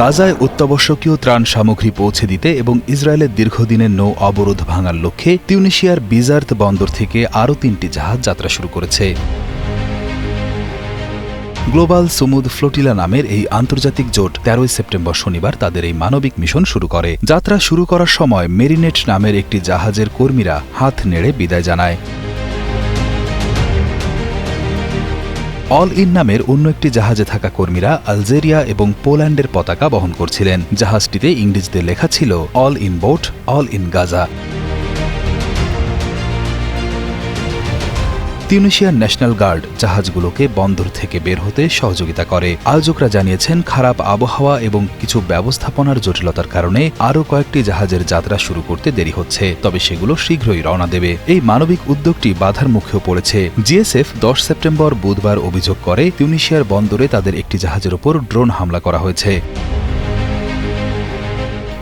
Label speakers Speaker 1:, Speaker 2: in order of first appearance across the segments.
Speaker 1: গাজায় অত্যাবশ্যকীয় ত্রাণ সামগ্রী পৌঁছে দিতে এবং ইসরায়েলের দীর্ঘদিনের নৌ অবরোধ ভাঙার লক্ষ্যে তিউনিশিয়ার বিজার্ত বন্দর থেকে আরও তিনটি জাহাজ যাত্রা শুরু করেছে। গ্লোবাল সুমুদ ফ্লোটিলা নামের এই আন্তর্জাতিক জোট তেরোই সেপ্টেম্বর শনিবার তাদের এই মানবিক মিশন শুরু করে। যাত্রা শুরু করার সময় মেরিনেট নামের একটি জাহাজের কর্মীরা হাত নেড়ে বিদায় জানায়। অল ইন নামের অন্য একটি জাহাজে থাকা কর্মীরা আলজেরিয়া এবং পোল্যান্ডের পতাকা বহন করছিলেন। জাহাজটিতে ইংরেজিতে লেখা ছিল, all in boat, all in Gaza. তিউনিশিয়ার national guard জাহাজগুলোকে বন্দর থেকে বের হতে সহযোগিতা করে। আয়োজকরা জানিয়েছেন, খারাপ আবহাওয়া এবং কিছু ব্যবস্থাপনার জটিলতার কারণে আরও কয়েকটি জাহাজের যাত্রা শুরু করতে দেরি হচ্ছে। তবে সেগুলো শীঘ্রই রওনা দেবে। এই মানবিক উদ্যোগটি বাধার মুখেও পড়েছে। জিএসএফ দশ সেপ্টেম্বর বুধবার অভিযোগ করে, তিউনিশিয়ার বন্দরে তাদের একটি জাহাজের ওপর ড্রোন হামলা করা হয়েছে।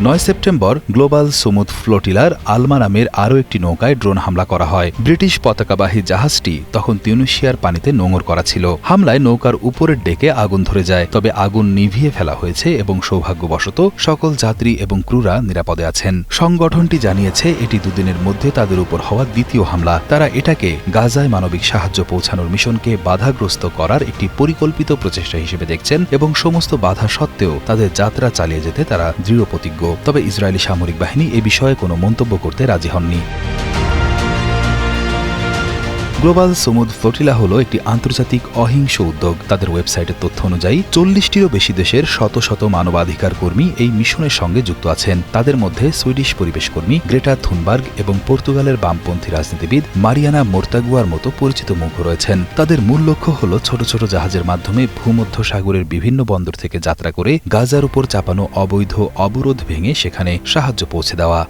Speaker 1: নয় সেপ্টেম্বর গ্লোবাল সুমুদ ফ্লোটিলার আলমা নামের আরও একটি নৌকায় ড্রোন হামলা করা হয়। ব্রিটিশ পতাকাবাহী জাহাজটি তখন তিউনিশিয়ার পানিতে নোঙর করা ছিল। হামলায় নৌকার উপরের ডেকে আগুন ধরে যায়। তবে আগুন নিভিয়ে ফেলা হয়েছে এবং সৌভাগ্যবশত সকল যাত্রী এবং ক্রুরা নিরাপদে আছেন। সংগঠনটি জানিয়েছে, এটি দুদিনের মধ্যে তাদের উপর হওয়া দ্বিতীয় হামলা। তারা এটাকে গাজায় মানবিক সাহায্য পৌঁছানোর মিশনকে বাধাগ্রস্ত করার একটি পরিকল্পিত প্রচেষ্টা হিসেবে দেখছেন এবং সমস্ত বাধা সত্ত্বেও তাদের যাত্রা চালিয়ে যেতে তারা দৃঢ় প্রতিজ্ঞ তবে ইসরায়েলি সামরিক বাহিনী এ বিষয়ে কোনো মন্তব্য করতে রাজি হননি। গ্লোবাল সমুদ ফ্লোটিলা হল একটি আন্তর্জাতিক অহিংস উদ্যোগ। তাদের ওয়েবসাইটের তথ্য অনুযায়ী, চল্লিশটিরও বেশি দেশের শত শত মানবাধিকার কর্মী এই মিশনের সঙ্গে যুক্ত আছেন। তাদের মধ্যে সুইডিশ পরিবেশ কর্মী গ্রেটা থুনবার্গ এবং পর্তুগালের বামপন্থী রাজনীতিবিদ মারিয়ানা মোর্তাগুয়ার মতো পরিচিত মুখ রয়েছেন। তাদের মূল লক্ষ্য হল ছোট ছোট জাহাজের মাধ্যমে ভূমধ্য সাগরের বিভিন্ন বন্দর থেকে যাত্রা করে গাজার উপর চাপানো অবৈধ অবরোধ ভেঙে সেখানে সাহায্য পৌঁছে দেওয়া।